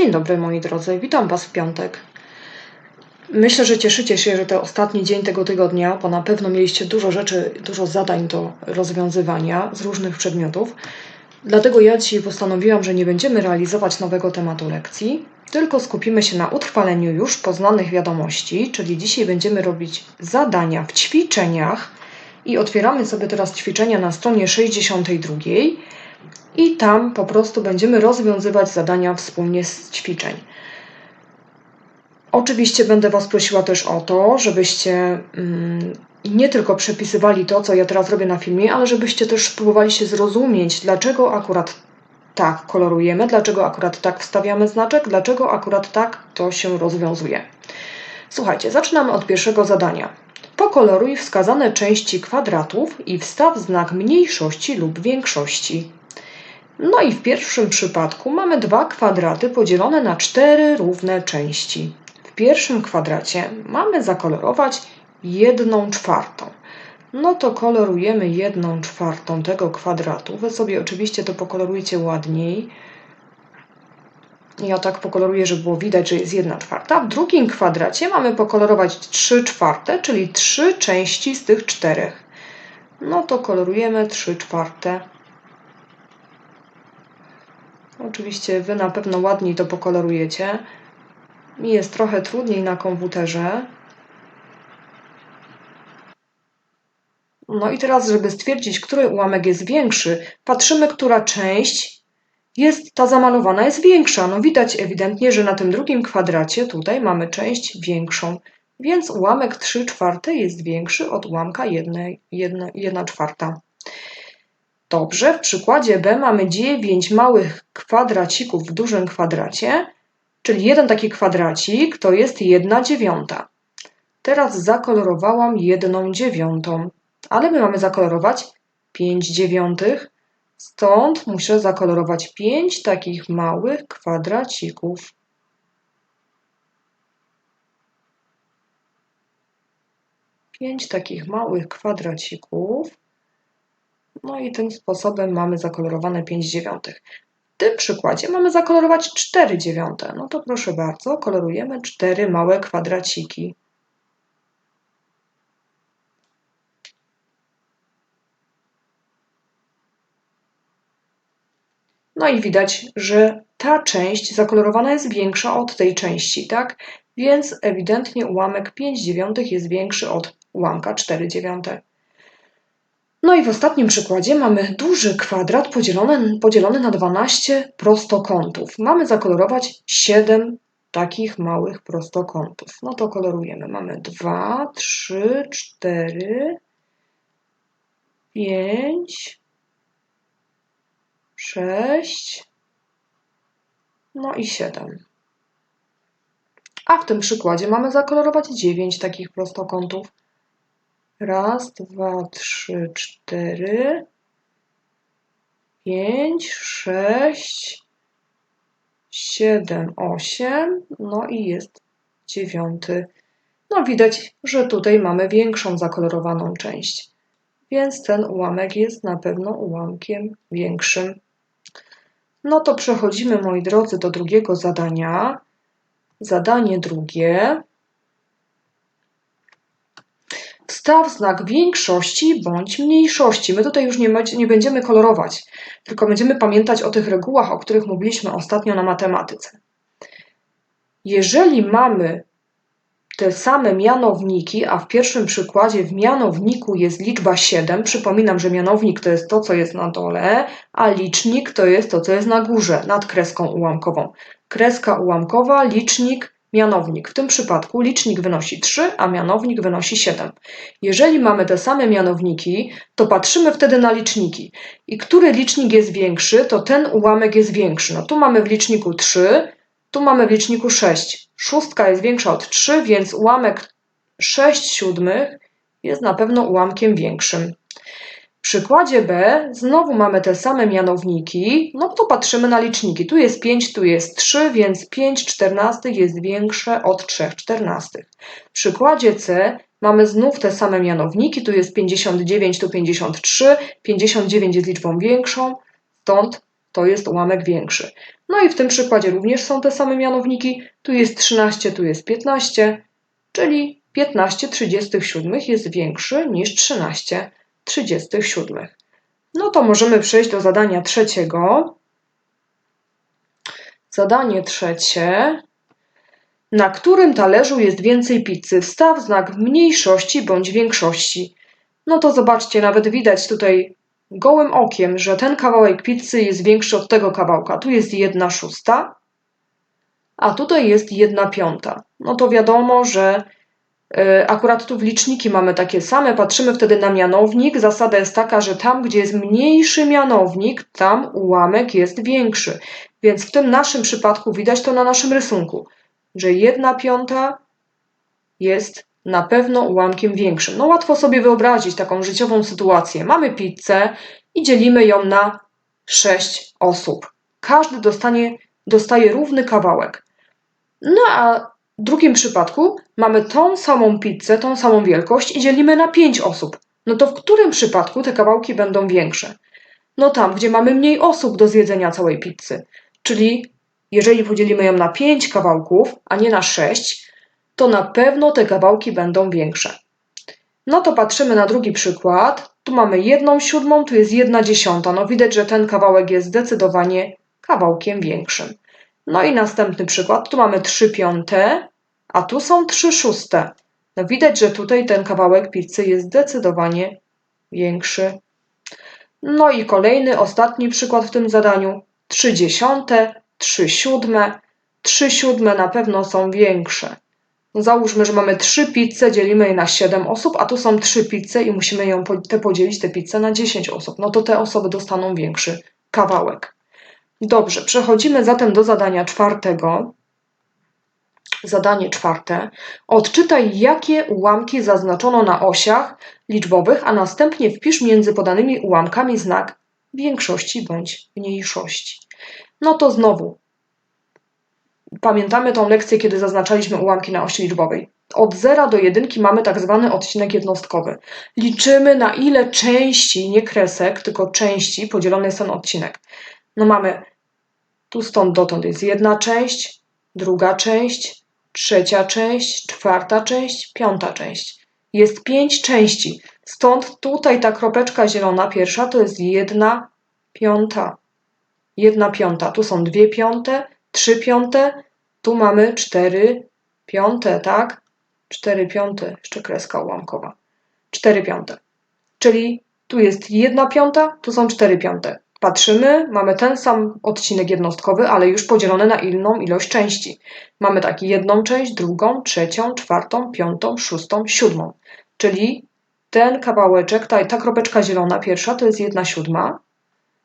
Dzień dobry moi drodzy, witam Was w piątek. Myślę, że cieszycie się, że to ostatni dzień tego tygodnia, bo na pewno mieliście dużo rzeczy, dużo zadań do rozwiązywania z różnych przedmiotów. Dlatego ja dzisiaj postanowiłam, że nie będziemy realizować nowego tematu lekcji, tylko skupimy się na utrwaleniu już poznanych wiadomości, czyli dzisiaj będziemy robić zadania w ćwiczeniach i otwieramy sobie teraz ćwiczenia na stronie 62 i tam po prostu będziemy rozwiązywać zadania wspólnie z ćwiczeń. Oczywiście będę Was prosiła też o to, żebyście mm, nie tylko przepisywali to, co ja teraz robię na filmie, ale żebyście też próbowali się zrozumieć, dlaczego akurat tak kolorujemy, dlaczego akurat tak wstawiamy znaczek, dlaczego akurat tak to się rozwiązuje. Słuchajcie, zaczynamy od pierwszego zadania. Pokoloruj wskazane części kwadratów i wstaw znak mniejszości lub większości. No i w pierwszym przypadku mamy dwa kwadraty podzielone na cztery równe części. W pierwszym kwadracie mamy zakolorować jedną czwartą. No to kolorujemy jedną czwartą tego kwadratu. Wy sobie oczywiście to pokolorujcie ładniej. Ja tak pokoloruję, żeby było widać, że jest jedna czwarta. W drugim kwadracie mamy pokolorować trzy czwarte, czyli trzy części z tych czterech. No to kolorujemy trzy czwarte. Oczywiście Wy na pewno ładniej to pokolorujecie. Mi jest trochę trudniej na komputerze. No i teraz, żeby stwierdzić, który ułamek jest większy, patrzymy, która część jest ta zamalowana jest większa. No widać ewidentnie, że na tym drugim kwadracie tutaj mamy część większą, więc ułamek 3 czwarte jest większy od ułamka 1, 1, 1 czwarta. Dobrze, w przykładzie B mamy 9 małych kwadracików w dużym kwadracie, czyli jeden taki kwadracik to jest 1 dziewiąta. Teraz zakolorowałam jedną dziewiątą, ale my mamy zakolorować 5 dziewiątych, stąd muszę zakolorować 5 takich małych kwadracików. Pięć takich małych kwadracików. No i tym sposobem mamy zakolorowane 5 dziewiątych. W tym przykładzie mamy zakolorować 4 dziewiąte. No to proszę bardzo, kolorujemy 4 małe kwadraciki. No i widać, że ta część zakolorowana jest większa od tej części, tak? Więc ewidentnie ułamek 5 dziewiątych jest większy od ułamka 4 dziewiąte. No i w ostatnim przykładzie mamy duży kwadrat podzielony, podzielony na 12 prostokątów. Mamy zakolorować 7 takich małych prostokątów. No to kolorujemy. Mamy 2, 3, 4, 5, 6, no i 7. A w tym przykładzie mamy zakolorować 9 takich prostokątów. Raz, dwa, trzy, cztery, pięć, sześć, siedem, osiem, no i jest dziewiąty. No widać, że tutaj mamy większą zakolorowaną część, więc ten ułamek jest na pewno ułamkiem większym. No to przechodzimy, moi drodzy, do drugiego zadania. Zadanie drugie. Wstaw znak większości bądź mniejszości. My tutaj już nie, nie będziemy kolorować, tylko będziemy pamiętać o tych regułach, o których mówiliśmy ostatnio na matematyce. Jeżeli mamy te same mianowniki, a w pierwszym przykładzie w mianowniku jest liczba 7, przypominam, że mianownik to jest to, co jest na dole, a licznik to jest to, co jest na górze, nad kreską ułamkową. Kreska ułamkowa, licznik, mianownik. W tym przypadku licznik wynosi 3, a mianownik wynosi 7. Jeżeli mamy te same mianowniki, to patrzymy wtedy na liczniki. I który licznik jest większy, to ten ułamek jest większy. No tu mamy w liczniku 3, tu mamy w liczniku 6. Szóstka jest większa od 3, więc ułamek 6 siódmych jest na pewno ułamkiem większym. W przykładzie B znowu mamy te same mianowniki, no to patrzymy na liczniki. Tu jest 5, tu jest 3, więc 5 czternastych jest większe od 3 czternastych. W przykładzie C mamy znów te same mianowniki, tu jest 59, tu 53, 59 jest liczbą większą, stąd to jest ułamek większy. No i w tym przykładzie również są te same mianowniki. Tu jest 13, tu jest 15, czyli 15 37 jest większy niż 13 37. No to możemy przejść do zadania trzeciego. Zadanie trzecie. Na którym talerzu jest więcej pizzy? Wstaw znak mniejszości bądź większości. No to zobaczcie, nawet widać tutaj gołym okiem, że ten kawałek pizzy jest większy od tego kawałka. Tu jest jedna szósta, a tutaj jest jedna piąta. No to wiadomo, że akurat tu w liczniki mamy takie same, patrzymy wtedy na mianownik. Zasada jest taka, że tam, gdzie jest mniejszy mianownik, tam ułamek jest większy. Więc w tym naszym przypadku widać to na naszym rysunku, że jedna piąta jest na pewno ułamkiem większym. No łatwo sobie wyobrazić taką życiową sytuację. Mamy pizzę i dzielimy ją na 6 osób. Każdy dostanie, dostaje równy kawałek. No a w drugim przypadku mamy tą samą pizzę, tą samą wielkość i dzielimy na 5 osób. No to w którym przypadku te kawałki będą większe? No tam, gdzie mamy mniej osób do zjedzenia całej pizzy. Czyli jeżeli podzielimy ją na 5 kawałków, a nie na 6, to na pewno te kawałki będą większe. No to patrzymy na drugi przykład. Tu mamy jedną siódmą, tu jest jedna dziesiąta. No widać, że ten kawałek jest zdecydowanie kawałkiem większym. No i następny przykład. Tu mamy trzy piąte, a tu są trzy szóste. No widać, że tutaj ten kawałek pizzy jest zdecydowanie większy. No i kolejny, ostatni przykład w tym zadaniu. Trzy dziesiąte, trzy siódme. Trzy siódme na pewno są większe. Załóżmy, że mamy trzy pizze, dzielimy je na 7 osób, a tu są trzy pizze i musimy ją te podzielić te pizze na 10 osób. No to te osoby dostaną większy kawałek. Dobrze, przechodzimy zatem do zadania czwartego. Zadanie czwarte. Odczytaj, jakie ułamki zaznaczono na osiach liczbowych, a następnie wpisz między podanymi ułamkami znak większości bądź mniejszości. No to znowu Pamiętamy tą lekcję, kiedy zaznaczaliśmy ułamki na osi liczbowej. Od 0 do 1 mamy tak zwany odcinek jednostkowy. Liczymy na ile części, nie kresek, tylko części podzielony jest ten odcinek. No mamy tu stąd dotąd jest jedna część, druga część, trzecia część, czwarta część, piąta część. Jest pięć części. Stąd tutaj ta kropeczka zielona pierwsza to jest jedna piąta. Jedna piąta. Tu są dwie piąte, 3 piąte, tu mamy 4 piąte, tak? 4 piąte, jeszcze kreska ułamkowa. 4 piąte. Czyli tu jest 1 piąta, tu są 4 piąte. Patrzymy, mamy ten sam odcinek jednostkowy, ale już podzielony na inną ilość części. Mamy taki jedną część, drugą, trzecią, czwartą, piątą, szóstą, siódmą. Czyli ten kawałeczek, ta, ta kropeczka zielona pierwsza to jest jedna siódma.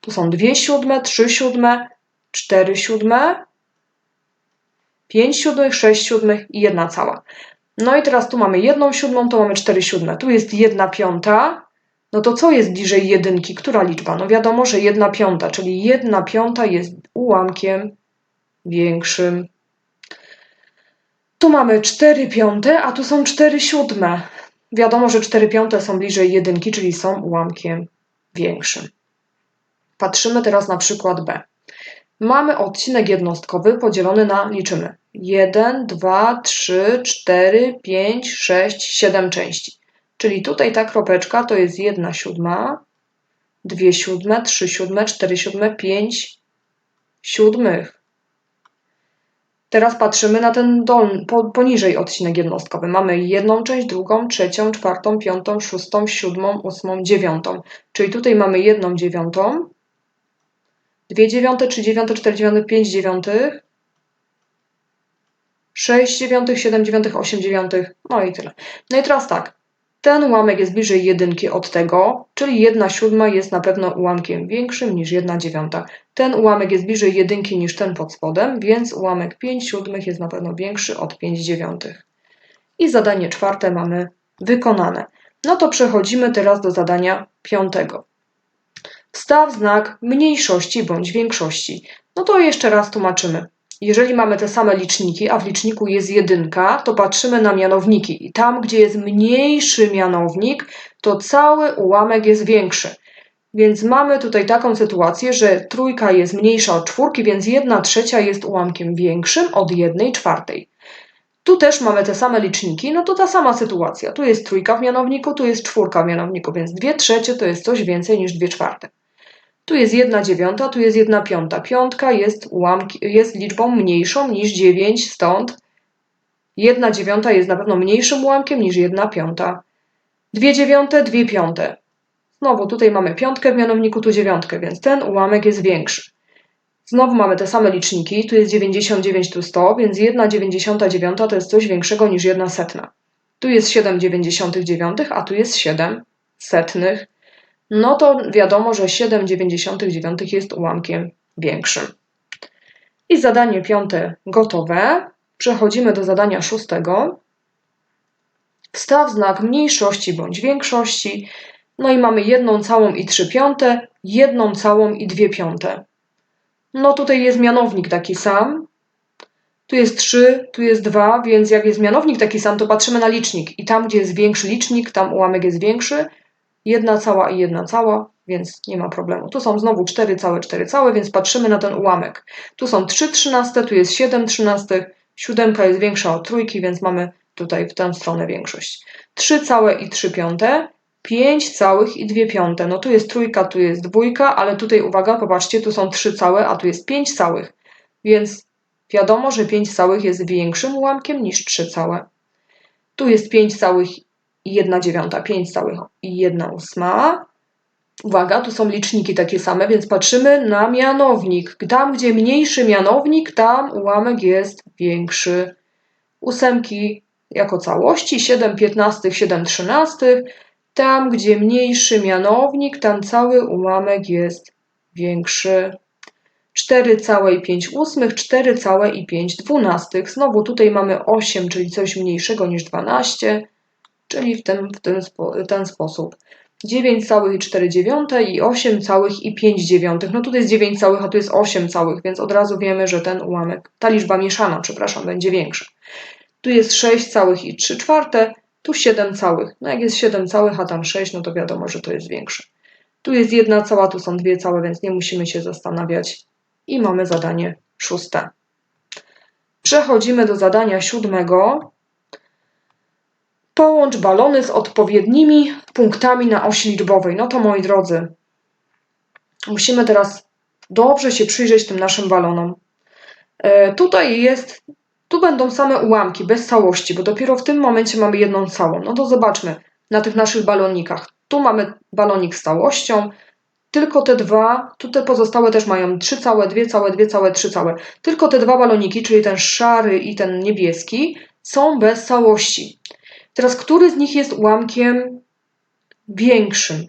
Tu są dwie siódme, trzy siódme, 4 siódme, 5 siódmych, 6 siódmych i 1 cała. No i teraz tu mamy 1 siódmą, to mamy 4 siódme. Tu jest 1 piąta. No to co jest bliżej jedynki? Która liczba? No wiadomo, że 1 piąta, czyli 1 piąta jest ułamkiem większym. Tu mamy 4 piąte, a tu są 4 siódme. Wiadomo, że 4 piąte są bliżej jedynki, czyli są ułamkiem większym. Patrzymy teraz na przykład B. Mamy odcinek jednostkowy podzielony na, liczymy, 1, 2, 3, 4, 5, 6, 7 części. Czyli tutaj ta kropeczka to jest 1 siódma, 2 siódme, 3 siódme, 4 siódme, 5 siódmych. Teraz patrzymy na ten dolny, po, poniżej odcinek jednostkowy. Mamy jedną część, drugą, trzecią, czwartą, piątą, szóstą, siódmą, ósmą, dziewiątą. Czyli tutaj mamy jedną dziewiątą, Dwie dziewiąte, trzy dziewiąte, cztery dziewiąte, pięć dziewiątych, sześć dziewiątych, siedem dziewiątych, osiem dziewiątych, no i tyle. No i teraz tak, ten ułamek jest bliżej jedynki od tego, czyli jedna siódma jest na pewno ułamkiem większym niż jedna dziewiąta. Ten ułamek jest bliżej jedynki niż ten pod spodem, więc ułamek 5 siódmych jest na pewno większy od 5 dziewiątych. I zadanie czwarte mamy wykonane. No to przechodzimy teraz do zadania piątego. Wstaw znak mniejszości bądź większości. No to jeszcze raz tłumaczymy. Jeżeli mamy te same liczniki, a w liczniku jest jedynka, to patrzymy na mianowniki i tam, gdzie jest mniejszy mianownik, to cały ułamek jest większy. Więc mamy tutaj taką sytuację, że trójka jest mniejsza od czwórki, więc jedna trzecia jest ułamkiem większym od jednej czwartej. Tu też mamy te same liczniki, no to ta sama sytuacja. Tu jest trójka w mianowniku, tu jest czwórka w mianowniku, więc dwie trzecie to jest coś więcej niż dwie czwarte. Tu jest jedna dziewiąta, tu jest jedna piąta. Piątka jest, ułamki, jest liczbą mniejszą niż dziewięć, stąd jedna dziewiąta jest na pewno mniejszym ułamkiem niż jedna piąta. Dwie dziewiąte, dwie piąte. Znowu tutaj mamy piątkę w mianowniku, tu dziewiątkę, więc ten ułamek jest większy. Znowu mamy te same liczniki, tu jest 99, tu 100, więc 1,99 to jest coś większego niż 1 setna. Tu jest 7,99, a tu jest 7 setnych. No to wiadomo, że 7,99 jest ułamkiem większym. I zadanie piąte gotowe. Przechodzimy do zadania szóstego. Wstaw znak mniejszości bądź większości. No i mamy jedną całą i trzy piąte, jedną całą i dwie piąte. No tutaj jest mianownik taki sam. Tu jest 3, tu jest 2, więc jak jest mianownik taki sam, to patrzymy na licznik. I tam, gdzie jest większy licznik, tam ułamek jest większy. Jedna cała i jedna cała, więc nie ma problemu. Tu są znowu 4 całe, 4 całe, więc patrzymy na ten ułamek. Tu są 3 trzynaste, tu jest 7 trzynastych. Siódemka jest większa od trójki, więc mamy tutaj w tę stronę większość. 3 całe i 3 piąte. 5 całych i 2 piąte. No tu jest trójka, tu jest dwójka, ale tutaj uwaga, popatrzcie, tu są 3 całe, a tu jest 5 całych. Więc wiadomo, że 5 całych jest większym ułamkiem niż 3 całe. Tu jest 5 całych i 1 dziewiąta, 5 całych i 1 ósma. Uwaga, tu są liczniki takie same, więc patrzymy na mianownik. Tam, gdzie mniejszy mianownik, tam ułamek jest większy. Ósemki jako całości, 7 piętnastych, 7 trzynastych. Tam, gdzie mniejszy mianownik, tam cały ułamek jest większy. 4,5 ósmych, 4,5 dwunastych. Znowu tutaj mamy 8, czyli coś mniejszego niż 12, czyli w ten, w ten, spo, ten sposób. 9,4 dziewiąte i 8 całych i 5 dziewiątych. No tutaj jest 9 całych, a tu jest 8 całych, więc od razu wiemy, że ten ułamek, ta liczba mieszana, przepraszam, będzie większa. Tu jest 6 całych i 3 czwarte, tu 7 całych. No jak jest 7 całych, a tam 6, no to wiadomo, że to jest większe. Tu jest jedna cała, tu są dwie całe, więc nie musimy się zastanawiać. I mamy zadanie szóste. Przechodzimy do zadania siódmego. Połącz balony z odpowiednimi punktami na osi liczbowej. No to moi drodzy, musimy teraz dobrze się przyjrzeć tym naszym balonom. E, tutaj jest tu będą same ułamki, bez całości, bo dopiero w tym momencie mamy jedną całą. No to zobaczmy na tych naszych balonikach. Tu mamy balonik z całością, tylko te dwa, tu te pozostałe też mają trzy całe, dwie całe, dwie całe, trzy całe. Tylko te dwa baloniki, czyli ten szary i ten niebieski, są bez całości. Teraz, który z nich jest ułamkiem większym?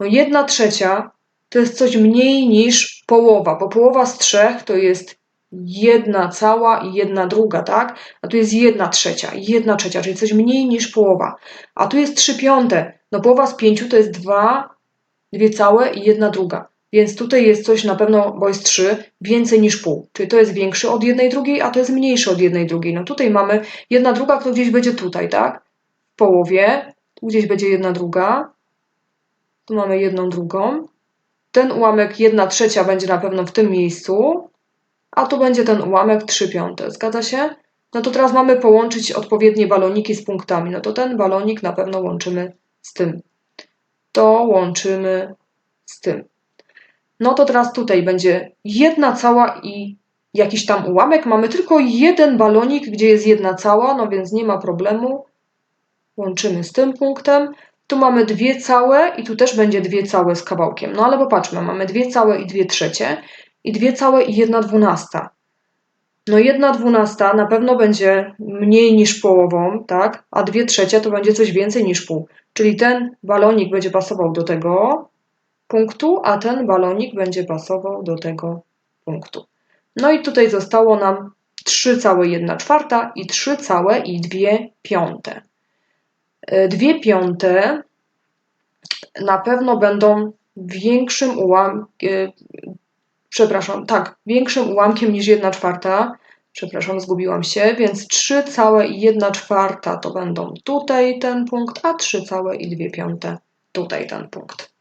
No jedna trzecia to jest coś mniej niż połowa, bo połowa z trzech to jest jedna cała i jedna druga, tak? A tu jest jedna trzecia, jedna trzecia, czyli coś mniej niż połowa. A tu jest trzy piąte. No połowa z pięciu to jest dwa, dwie całe i jedna druga. Więc tutaj jest coś na pewno, bo jest trzy, więcej niż pół. Czyli to jest większy od jednej drugiej, a to jest mniejszy od jednej drugiej. No tutaj mamy jedna druga, to gdzieś będzie tutaj, tak? W połowie. Tu gdzieś będzie jedna druga. Tu mamy jedną drugą. Ten ułamek jedna trzecia będzie na pewno w tym miejscu a tu będzie ten ułamek 3 piąte. Zgadza się? No to teraz mamy połączyć odpowiednie baloniki z punktami. No to ten balonik na pewno łączymy z tym. To łączymy z tym. No to teraz tutaj będzie jedna cała i jakiś tam ułamek. Mamy tylko jeden balonik, gdzie jest jedna cała, no więc nie ma problemu. Łączymy z tym punktem. Tu mamy dwie całe i tu też będzie dwie całe z kawałkiem. No ale popatrzmy, mamy dwie całe i dwie trzecie i dwie całe i jedna dwunasta. No jedna dwunasta na pewno będzie mniej niż połową, tak? A dwie trzecie to będzie coś więcej niż pół. Czyli ten balonik będzie pasował do tego punktu, a ten balonik będzie pasował do tego punktu. No i tutaj zostało nam 3 całe 1 czwarta i 3 całe i 2 piąte. 2 e, piąte na pewno będą większym ułamkiem, przepraszam, tak, większym ułamkiem niż 1 czwarta. Przepraszam, zgubiłam się, więc 3 całe i 1 czwarta to będą tutaj ten punkt, a 3 całe i 2 piąte tutaj ten punkt.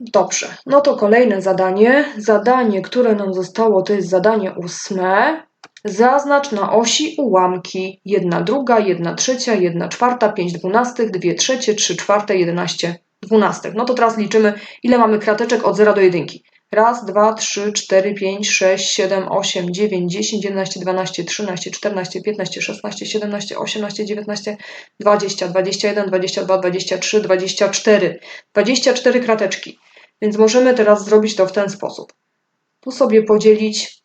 Dobrze, no to kolejne zadanie. Zadanie, które nam zostało, to jest zadanie ósme. Zaznacz na osi ułamki 1 druga, 1 trzecia, 1 czwarta, 5 dwunastych, 2 trzecie, 3 czwarte, 11 dwunastych. No to teraz liczymy, ile mamy krateczek od 0 do 1. Raz, dwa, trzy, cztery, pięć, sześć, siedem, osiem, dziewięć, dziesięć, jedenaście, dwanaście, trzynaście, czternaście, piętnaście, szesnaście, siedemnaście, osiemnaście, dziewiętnaście, dwadzieścia, dwadzieścia jeden, dwadzieścia dwa, dwadzieścia trzy, dwadzieścia cztery. Dwadzieścia cztery krateczki. Więc możemy teraz zrobić to w ten sposób. Tu sobie podzielić,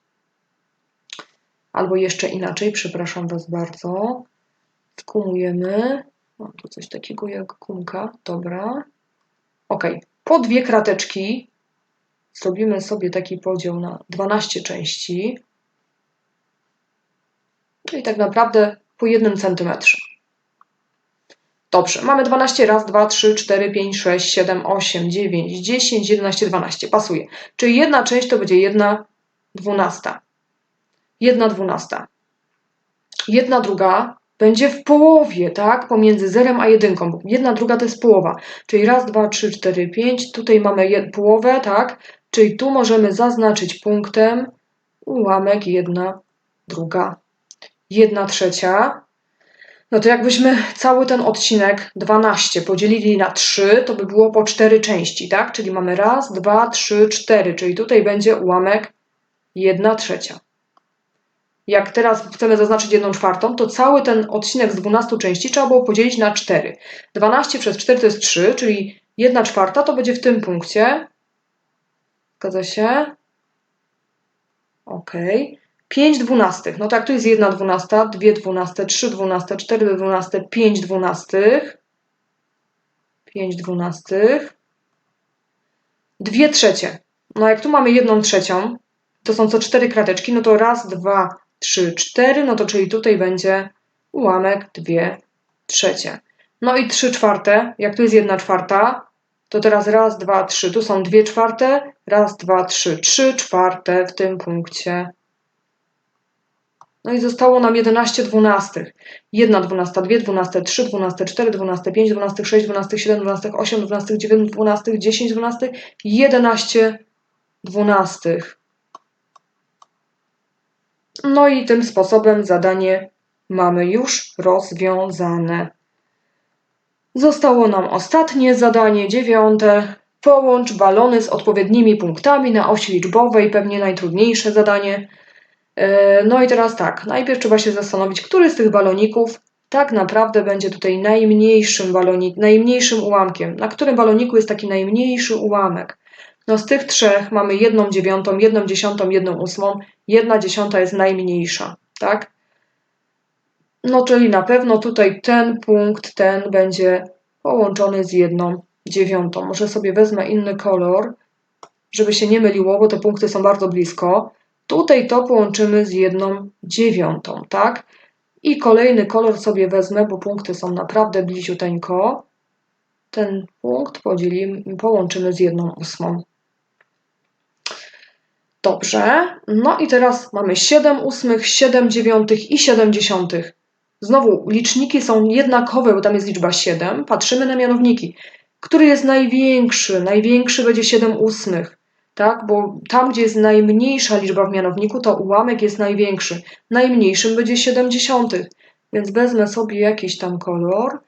albo jeszcze inaczej, przepraszam Was bardzo. Skumujemy. Mam tu coś takiego jak gumka. Dobra. Ok. Po dwie krateczki zrobimy sobie taki podział na 12 części. Czyli tak naprawdę po jednym centymetrze. Dobrze, mamy 12, raz, 2, 3, 4, 5, 6, 7, 8, 9, 10, 11, 12. Pasuje. Czyli jedna część to będzie jedna dwunasta. Jedna dwunasta. Jedna druga będzie w połowie, tak? Pomiędzy zerem a jedynką. bo Jedna druga to jest połowa. Czyli raz, dwa, trzy, cztery, pięć. Tutaj mamy połowę, tak? Czyli tu możemy zaznaczyć punktem ułamek jedna druga. Jedna trzecia. No to jakbyśmy cały ten odcinek 12 podzielili na 3, to by było po 4 części, tak? Czyli mamy raz, dwa, trzy, cztery, czyli tutaj będzie ułamek 1 trzecia. Jak teraz chcemy zaznaczyć 1 czwartą, to cały ten odcinek z 12 części trzeba było podzielić na 4. 12 przez 4 to jest 3, czyli 1 czwarta to będzie w tym punkcie. Zgadza się? Ok. 5 dwunastych. No tak, tu jest 1 dwunasta, 2 dwunaste, 3 dwunaste, 4 dwunaste, 5 dwunastych. 5 dwunastych. 2 trzecie. No jak tu mamy 1 trzecią, to są co 4 krateczki, no to raz, dwa, trzy, cztery, no to czyli tutaj będzie ułamek 2 trzecie. No i 3 czwarte, jak tu jest 1 czwarta, to teraz raz, dwa, trzy, tu są 2 czwarte, raz, dwa, trzy, 3 czwarte w tym punkcie. No i zostało nam 11 dwunastych. 1 dwunasta, 2 dwunaste, 3 dwunaste, 4 dwunaste, 5 dwunastych, 6 dwunastych, 7 dwunastych, 8 dwunastych, 9 dwunastych, 10 dwunastych, 11 dwunastych. No i tym sposobem zadanie mamy już rozwiązane. Zostało nam ostatnie zadanie, dziewiąte. Połącz balony z odpowiednimi punktami na osi liczbowej, pewnie najtrudniejsze zadanie. E, No i teraz tak, najpierw trzeba się zastanowić, który z tych baloników tak naprawdę będzie tutaj najmniejszym balonik, najmniejszym ułamkiem. Na którym baloniku jest taki najmniejszy ułamek? No z tych trzech mamy jedną dziewiątą, jedną dziesiątą, jedną ósmą. Jedna dziesiąta jest najmniejsza, tak? No czyli na pewno tutaj ten punkt, ten będzie połączony z jedną dziewiątą. Może sobie wezmę inny kolor, żeby się nie myliło, bo te punkty są bardzo blisko. Tutaj to połączymy z jedną dziewiątą, tak? I kolejny kolor sobie wezmę, bo punkty są naprawdę bliziuteńko. Ten punkt podzielimy, połączymy z jedną ósmą. Dobrze. No i teraz mamy 7 ósmych, 7 dziewiątych i 7 dziesiątych. Znowu liczniki są jednakowe, bo tam jest liczba 7. Patrzymy na mianowniki. Który jest największy? Największy będzie 7 ósmych tak? Bo tam, gdzie jest najmniejsza liczba w mianowniku, to ułamek jest największy. Najmniejszym będzie 70. Więc wezmę sobie jakiś tam kolor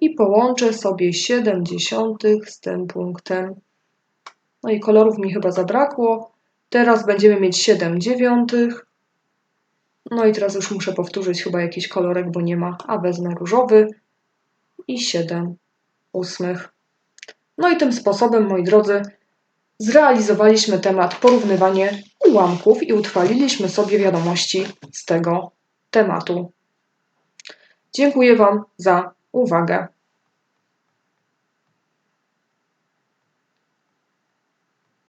i połączę sobie 70 z tym punktem. No i kolorów mi chyba zabrakło. Teraz będziemy mieć 7 dziewiątych. No i teraz już muszę powtórzyć chyba jakiś kolorek, bo nie ma, a wezmę różowy i 7 ósmych. No i tym sposobem, moi drodzy, zrealizowaliśmy temat porównywanie ułamków i utrwaliliśmy sobie wiadomości z tego tematu. Dziękuję Wam za uwagę.